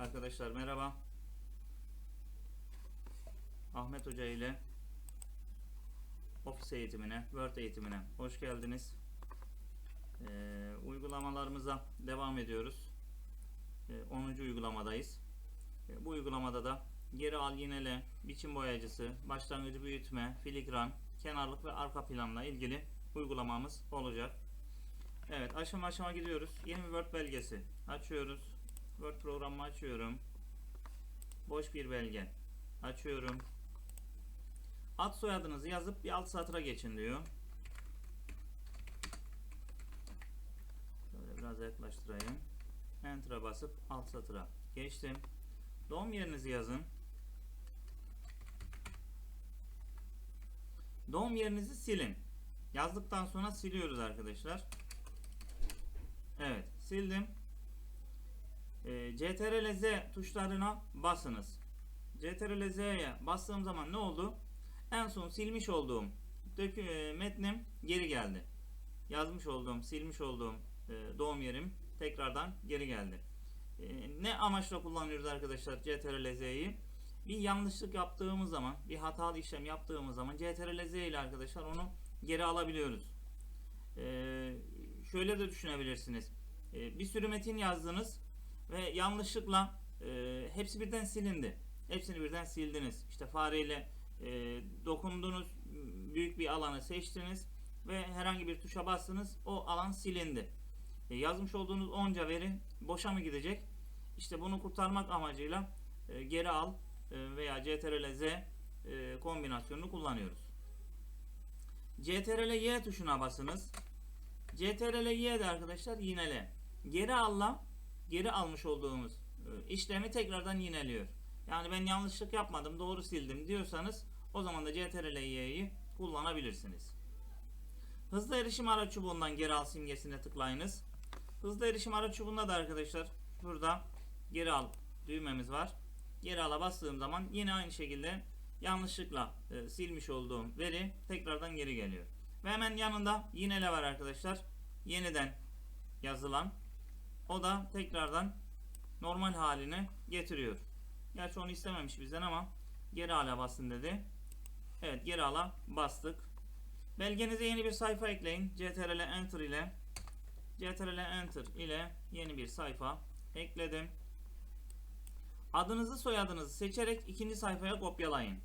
Arkadaşlar merhaba. Ahmet Hoca ile Office eğitimine, Word eğitimine hoş geldiniz. Ee, uygulamalarımıza devam ediyoruz. Ee, 10. uygulamadayız. Ee, bu uygulamada da geri al yinele, biçim boyacısı, başlangıcı büyütme, filigran, kenarlık ve arka planla ilgili uygulamamız olacak. Evet aşama aşama gidiyoruz. Yeni bir Word belgesi açıyoruz. Word programımı açıyorum. Boş bir belge açıyorum. Ad soyadınızı yazıp bir alt satıra geçin diyor. Şöyle biraz yaklaştırayım. Enter'a basıp alt satıra geçtim. Doğum yerinizi yazın. Doğum yerinizi silin. Yazdıktan sonra siliyoruz arkadaşlar. Evet sildim. E, CTRL Z tuşlarına basınız. CTRL Z'ye bastığım zaman ne oldu? En son silmiş olduğum dökü, e, metnim geri geldi. Yazmış olduğum, silmiş olduğum e, doğum yerim tekrardan geri geldi. E, ne amaçla kullanıyoruz arkadaşlar CTRL Z'yi? Bir yanlışlık yaptığımız zaman, bir hatalı işlem yaptığımız zaman CTRL Z ile arkadaşlar onu geri alabiliyoruz. E, şöyle de düşünebilirsiniz. E, bir sürü metin yazdınız ve yanlışlıkla e, hepsi birden silindi. Hepsini birden sildiniz. İşte fareyle e, dokundunuz, büyük bir alanı seçtiniz ve herhangi bir tuşa bastınız, o alan silindi. E, yazmış olduğunuz onca veri boşa mı gidecek? İşte bunu kurtarmak amacıyla e, geri al e, veya CTRL Z e, kombinasyonunu kullanıyoruz. CTRL Y tuşuna basınız. CTRL Y de arkadaşlar yinele. Geri alla geri almış olduğumuz e, işlemi tekrardan yineliyor. Yani ben yanlışlık yapmadım doğru sildim diyorsanız o zaman da CTRL Y'yi kullanabilirsiniz. Hızlı erişim araç çubuğundan geri al simgesine tıklayınız. Hızlı erişim araç çubuğunda da arkadaşlar şurada geri al düğmemiz var. Geri ala bastığım zaman yine aynı şekilde yanlışlıkla e, silmiş olduğum veri tekrardan geri geliyor. Ve hemen yanında yinele var arkadaşlar. Yeniden yazılan. O da tekrardan normal haline getiriyor. Gerçi onu istememiş bizden ama geri ala basın dedi. Evet geri ala bastık. Belgenize yeni bir sayfa ekleyin. CTRL Enter ile CTRL Enter ile yeni bir sayfa ekledim. Adınızı soyadınızı seçerek ikinci sayfaya kopyalayın.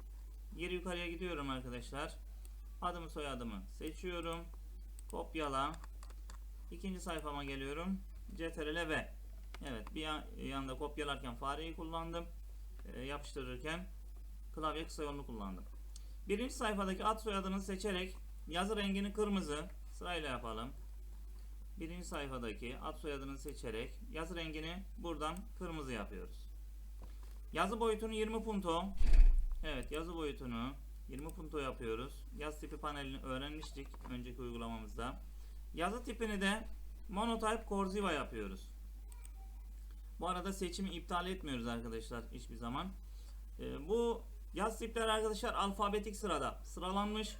Geri yukarıya gidiyorum arkadaşlar. Adımı soyadımı seçiyorum. Kopyala. İkinci sayfama geliyorum. CTRL V. Evet bir yan, yanda kopyalarken fareyi kullandım. E, yapıştırırken klavye kısa yolunu kullandım. Birinci sayfadaki ad soyadını seçerek yazı rengini kırmızı sırayla yapalım. Birinci sayfadaki ad soyadını seçerek yazı rengini buradan kırmızı yapıyoruz. Yazı boyutunu 20 punto. Evet yazı boyutunu 20 punto yapıyoruz. Yaz tipi panelini öğrenmiştik önceki uygulamamızda. Yazı tipini de monotype cursiva yapıyoruz. Bu arada seçimi iptal etmiyoruz arkadaşlar hiçbir zaman. Ee, bu yaz tipleri arkadaşlar alfabetik sırada sıralanmış.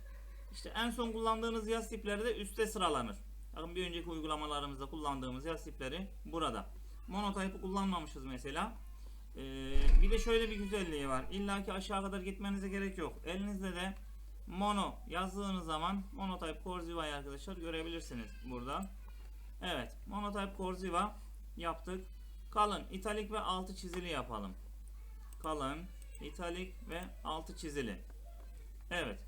İşte en son kullandığınız yaz tipleri de üstte sıralanır. Bakın bir önceki uygulamalarımızda kullandığımız yaz tipleri burada. Monotype'ı kullanmamışız mesela. Ee, bir de şöyle bir güzelliği var. İlla ki aşağı kadar gitmenize gerek yok. Elinizde de mono yazdığınız zaman monotype Corsiva'yı arkadaşlar görebilirsiniz burada. Evet, monotype Corsiva yaptık. Kalın, italik ve altı çizili yapalım. Kalın, italik ve altı çizili. Evet.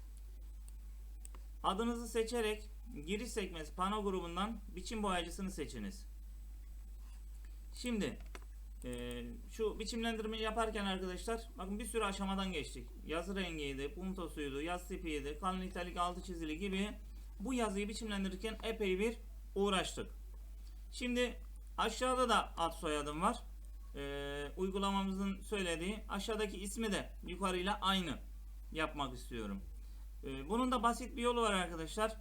Adınızı seçerek giriş sekmesi pano grubundan biçim boyacısını seçiniz. Şimdi e, şu biçimlendirmeyi yaparken arkadaşlar bakın bir sürü aşamadan geçtik. Yazı rengiydi, puntosuydu, yaz tipiydi, kalın italik altı çizili gibi bu yazıyı biçimlendirirken epey bir uğraştık. Şimdi aşağıda da ad soyadım var. Ee, uygulamamızın söylediği aşağıdaki ismi de yukarıyla aynı yapmak istiyorum. Ee, bunun da basit bir yolu var arkadaşlar.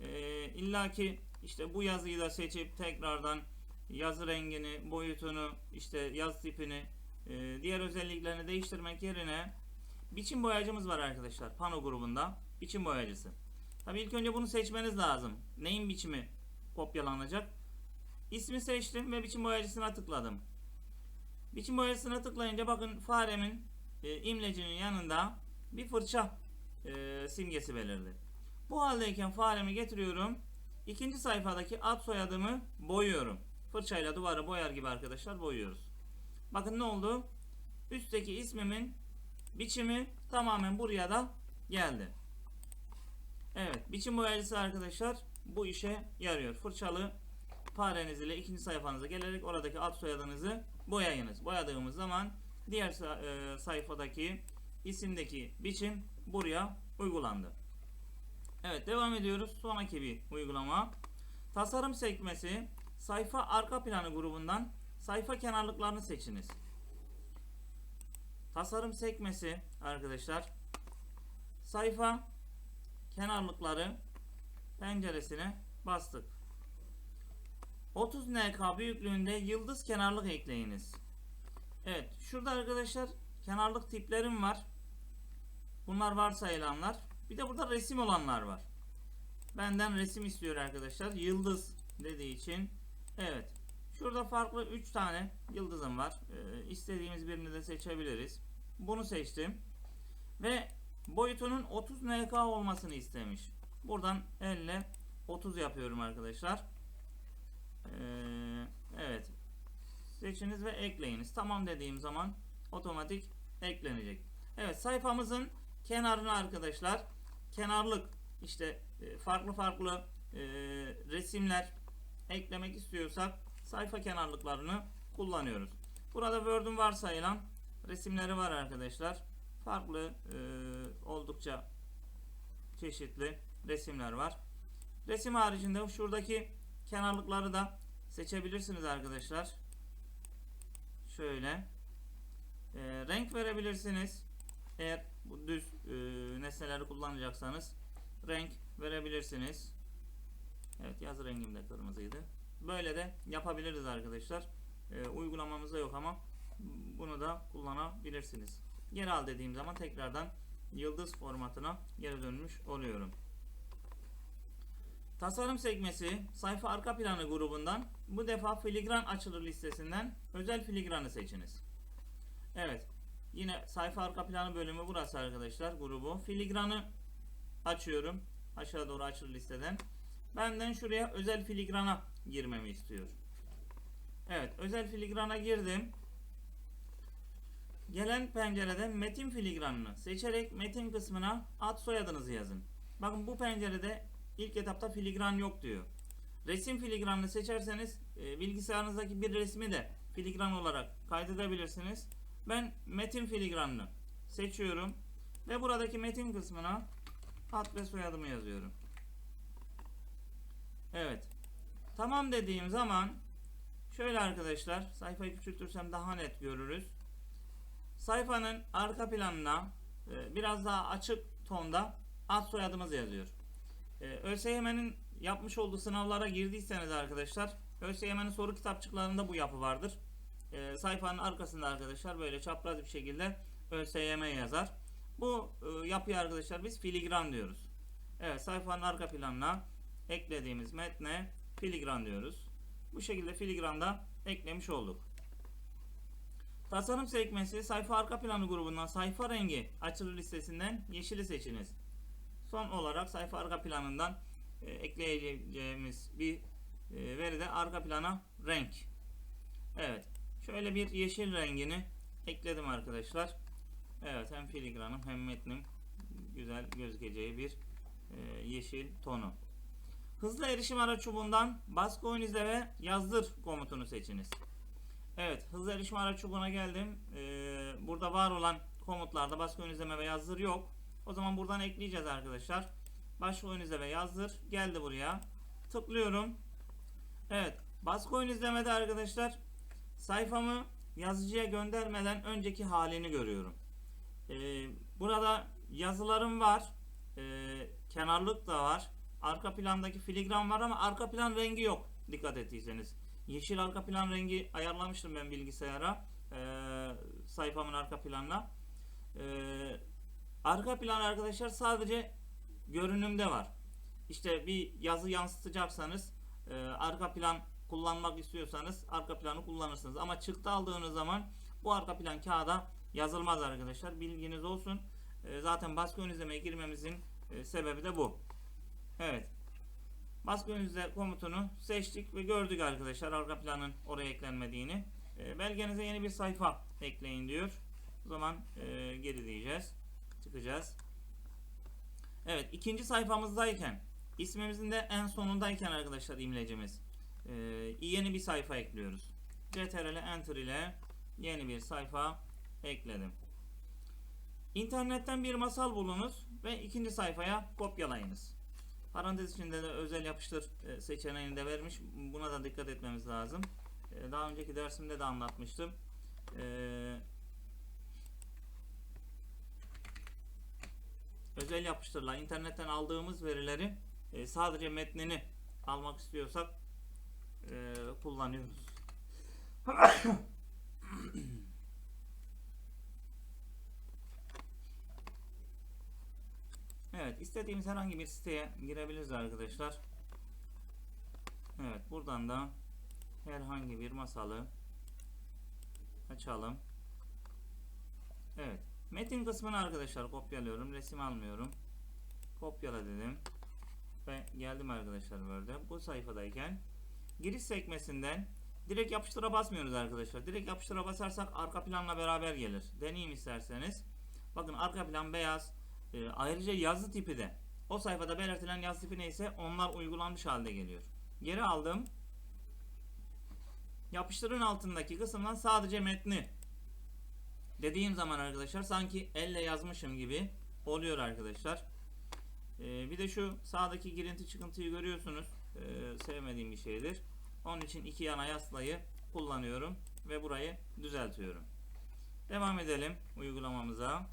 Ee, İlla ki işte bu yazıyı da seçip tekrardan yazı rengini, boyutunu, işte yaz tipini, e, diğer özelliklerini değiştirmek yerine biçim boyacımız var arkadaşlar pano grubunda. Biçim boyacısı. Tabii ilk önce bunu seçmeniz lazım. Neyin biçimi kopyalanacak? İsmi seçtim ve biçim boyacısına tıkladım. Biçim boyasına tıklayınca bakın faremin e, imlecinin yanında bir fırça e, simgesi belirdi. Bu haldeyken faremi getiriyorum. İkinci sayfadaki ad soyadımı boyuyorum. Fırçayla duvarı boyar gibi arkadaşlar boyuyoruz. Bakın ne oldu? Üstteki ismimin biçimi tamamen buraya da geldi. Evet, biçim boyacısı arkadaşlar bu işe yarıyor. Fırçalı fareniz ile ikinci sayfanıza gelerek oradaki ad soyadınızı boyayınız. Boyadığımız zaman diğer e, sayfadaki isimdeki biçim buraya uygulandı. Evet devam ediyoruz. Sonraki bir uygulama. Tasarım sekmesi sayfa arka planı grubundan sayfa kenarlıklarını seçiniz. Tasarım sekmesi arkadaşlar sayfa kenarlıkları penceresine bastık. 30 NK büyüklüğünde yıldız kenarlık ekleyiniz. Evet şurada arkadaşlar kenarlık tiplerim var. Bunlar varsayılanlar. Bir de burada resim olanlar var. Benden resim istiyor arkadaşlar. Yıldız dediği için. Evet. Şurada farklı 3 tane yıldızım var. Ee, istediğimiz birini de seçebiliriz. Bunu seçtim. Ve boyutunun 30 NK olmasını istemiş. Buradan 50 30 yapıyorum arkadaşlar. Ee, evet. Seçiniz ve ekleyiniz. Tamam dediğim zaman otomatik eklenecek. Evet sayfamızın kenarına arkadaşlar kenarlık işte e, farklı farklı e, resimler eklemek istiyorsak sayfa kenarlıklarını kullanıyoruz. Burada Word'un varsayılan resimleri var arkadaşlar. Farklı e, oldukça çeşitli resimler var. Resim haricinde şuradaki kenarlıkları da seçebilirsiniz arkadaşlar. Şöyle e, renk verebilirsiniz. Eğer bu düz e, nesneleri kullanacaksanız renk verebilirsiniz. Evet yazı rengim de kırmızıydı. Böyle de yapabiliriz arkadaşlar. E, uygulamamızda yok ama bunu da kullanabilirsiniz. Geri al dediğim zaman tekrardan yıldız formatına geri dönmüş oluyorum. Tasarım sekmesi sayfa arka planı grubundan bu defa filigran açılır listesinden özel filigranı seçiniz. Evet. Yine sayfa arka planı bölümü burası arkadaşlar grubu. Filigranı açıyorum. Aşağı doğru açılır listeden. Benden şuraya özel filigrana girmemi istiyor. Evet özel filigrana girdim. Gelen pencerede metin filigranını seçerek metin kısmına ad soyadınızı yazın. Bakın bu pencerede ilk etapta filigran yok diyor. Resim filigranını seçerseniz e, bilgisayarınızdaki bir resmi de filigran olarak kaydedebilirsiniz. Ben metin filigranını seçiyorum ve buradaki metin kısmına ad ve soyadımı yazıyorum. Evet. Tamam dediğim zaman şöyle arkadaşlar sayfayı küçültürsem daha net görürüz. Sayfanın arka planına e, biraz daha açık tonda ad soyadımız yazıyor. E, ÖSYM'nin yapmış olduğu sınavlara girdiyseniz arkadaşlar ÖSYM'nin soru kitapçıklarında bu yapı vardır. E, sayfanın arkasında arkadaşlar böyle çapraz bir şekilde ÖSYM yazar. Bu e, yapıyı arkadaşlar biz filigran diyoruz. Evet sayfanın arka planına eklediğimiz metne filigran diyoruz. Bu şekilde filigranda eklemiş olduk. Tasarım sekmesi sayfa arka planı grubundan sayfa rengi açılı listesinden yeşili seçiniz. Son olarak sayfa arka planından e, ekleyeceğimiz bir e, veri de arka plana renk. Evet. Şöyle bir yeşil rengini ekledim arkadaşlar. Evet hem filigranım hem metnim güzel gözükeceği bir e, yeşil tonu. Hızlı erişim araç çubuğundan baskı oyun izle ve yazdır komutunu seçiniz. Evet hızlı erişim araç çubuğuna geldim. Ee, burada var olan komutlarda baskı oyun izleme ve yazdır yok. O zaman buradan ekleyeceğiz arkadaşlar. Baskı oyun izle ve yazdır. Geldi buraya. Tıklıyorum. Evet. Baskı oyun izlemede arkadaşlar sayfamı yazıcıya göndermeden önceki halini görüyorum. Ee, burada yazılarım var. Ee, kenarlık da var. Arka plandaki filigran var ama arka plan rengi yok. Dikkat ettiyseniz. Yeşil arka plan rengi ayarlamıştım ben bilgisayara. Ee, sayfamın arka planına. Ee, arka plan arkadaşlar sadece görünümde var. İşte bir yazı yansıtacaksanız e, arka plan kullanmak istiyorsanız arka planı kullanırsınız. Ama çıktı aldığınız zaman bu arka plan kağıda yazılmaz arkadaşlar. Bilginiz olsun. E, zaten baskı ön izlemeye girmemizin e, sebebi de bu. Evet. Baskı ön izle komutunu seçtik ve gördük arkadaşlar arka planın oraya eklenmediğini. E, belgenize yeni bir sayfa ekleyin diyor. O zaman e, geri diyeceğiz. Çıkacağız. Evet ikinci sayfamızdayken ismimizin de en sonundayken arkadaşlar imlecimiz e, yeni bir sayfa ekliyoruz. CTRL Enter ile yeni bir sayfa ekledim. İnternetten bir masal bulunuz ve ikinci sayfaya kopyalayınız. Parantez içinde de özel yapıştır e, seçeneğini de vermiş. Buna da dikkat etmemiz lazım. E, daha önceki dersimde de anlatmıştım. E, özel yapıştırla internetten aldığımız verileri e, sadece metnini almak istiyorsak e, kullanıyoruz. Evet, istediğimiz herhangi bir siteye girebiliriz arkadaşlar. Evet, buradan da herhangi bir masalı açalım. Evet, metin kısmını arkadaşlar kopyalıyorum, resim almıyorum. Kopyala dedim ve geldim arkadaşlar Word'e. Bu sayfadayken giriş sekmesinden direkt yapıştıra basmıyoruz arkadaşlar. Direkt yapıştıra basarsak arka planla beraber gelir. Deneyim isterseniz. Bakın arka plan beyaz. E, ayrıca yazı tipi de o sayfada belirtilen yazı tipi neyse onlar uygulanmış halde geliyor. Geri aldım. Yapıştırın altındaki kısımdan sadece metni dediğim zaman arkadaşlar sanki elle yazmışım gibi oluyor arkadaşlar. Ee, bir de şu sağdaki girinti çıkıntıyı görüyorsunuz. Ee, sevmediğim bir şeydir. Onun için iki yana yaslayı kullanıyorum ve burayı düzeltiyorum. Devam edelim uygulamamıza.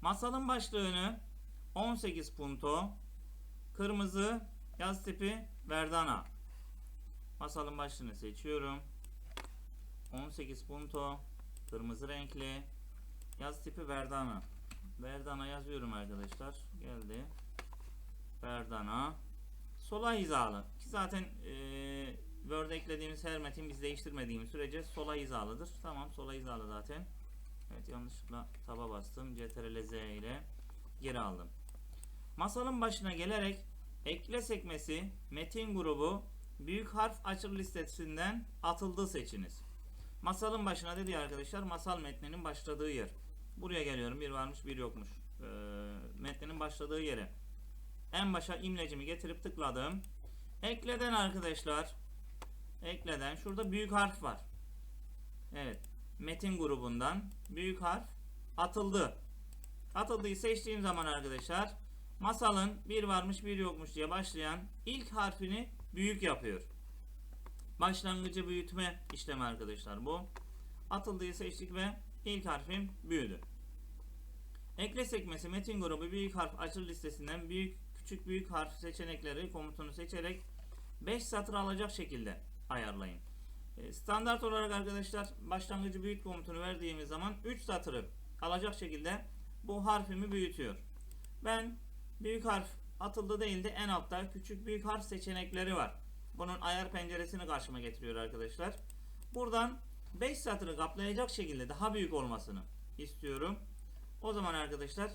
Masalın başlığını 18 punto kırmızı yaz tipi Verdana. Masalın başlığını seçiyorum. 18 punto kırmızı renkli yaz tipi Verdana. Verdana yazıyorum arkadaşlar. Geldi. Verdana. Sola hizalı. Ki zaten e, Word eklediğimiz her metin biz değiştirmediğimiz sürece sola hizalıdır. Tamam sola hizalı zaten. Evet yanlışlıkla taba bastım. CTRL Z ile geri aldım. Masalın başına gelerek ekle sekmesi metin grubu büyük harf açır listesinden atıldı seçiniz. Masalın başına dedi arkadaşlar masal metninin başladığı yer. Buraya geliyorum. Bir varmış bir yokmuş. Ee, metninin başladığı yere. En başa imlecimi getirip tıkladım. Ekleden arkadaşlar. Ekleden. Şurada büyük harf var. Evet. Metin grubundan büyük harf atıldı. Atıldıyı seçtiğim zaman arkadaşlar masalın bir varmış bir yokmuş diye başlayan ilk harfini büyük yapıyor. Başlangıcı büyütme işlemi arkadaşlar bu. Atıldıyı seçtik ve ilk harfim büyüdü. Ekle sekmesi metin grubu büyük harf açır listesinden büyük küçük büyük harf seçenekleri komutunu seçerek 5 satır alacak şekilde ayarlayın. E, standart olarak arkadaşlar başlangıcı büyük komutunu verdiğimiz zaman 3 satırı alacak şekilde bu harfimi büyütüyor. Ben büyük harf atıldı değil de en altta küçük büyük harf seçenekleri var. Bunun ayar penceresini karşıma getiriyor arkadaşlar. Buradan 5 satırı kaplayacak şekilde daha büyük olmasını istiyorum. O zaman arkadaşlar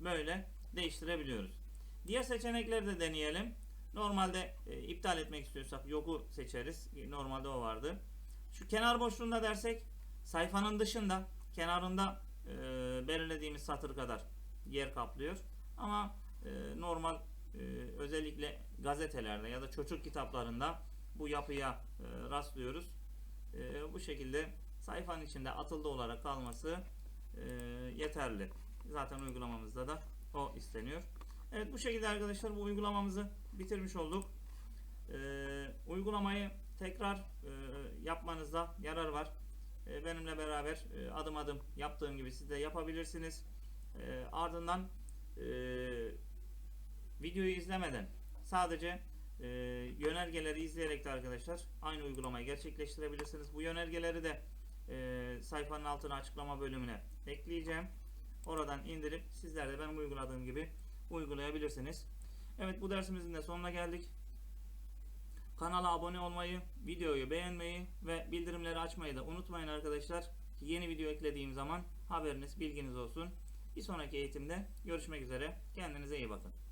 böyle değiştirebiliyoruz. Diğer seçenekleri de deneyelim. Normalde e, iptal etmek istiyorsak yoku seçeriz. Normalde o vardı. Şu kenar boşluğunda dersek sayfanın dışında kenarında e, belirlediğimiz satır kadar yer kaplıyor. Ama e, normal e, özellikle gazetelerde ya da çocuk kitaplarında bu yapıya e, rastlıyoruz. E, bu şekilde sayfanın içinde atıldı olarak kalması e, yeterli. Zaten uygulamamızda da o isteniyor. Evet bu şekilde arkadaşlar bu uygulamamızı bitirmiş olduk. Ee, uygulamayı tekrar e, yapmanızda yarar var. Benimle beraber adım adım yaptığım gibi siz de yapabilirsiniz. Ardından e, videoyu izlemeden sadece e, yönergeleri izleyerek de arkadaşlar aynı uygulamayı gerçekleştirebilirsiniz. Bu yönergeleri de e, sayfanın altına açıklama bölümüne ekleyeceğim. Oradan indirip sizler de benim uyguladığım gibi uygulayabilirsiniz. Evet bu dersimizin de sonuna geldik. Kanala abone olmayı, videoyu beğenmeyi ve bildirimleri açmayı da unutmayın arkadaşlar. Yeni video eklediğim zaman haberiniz, bilginiz olsun. Bir sonraki eğitimde görüşmek üzere. Kendinize iyi bakın.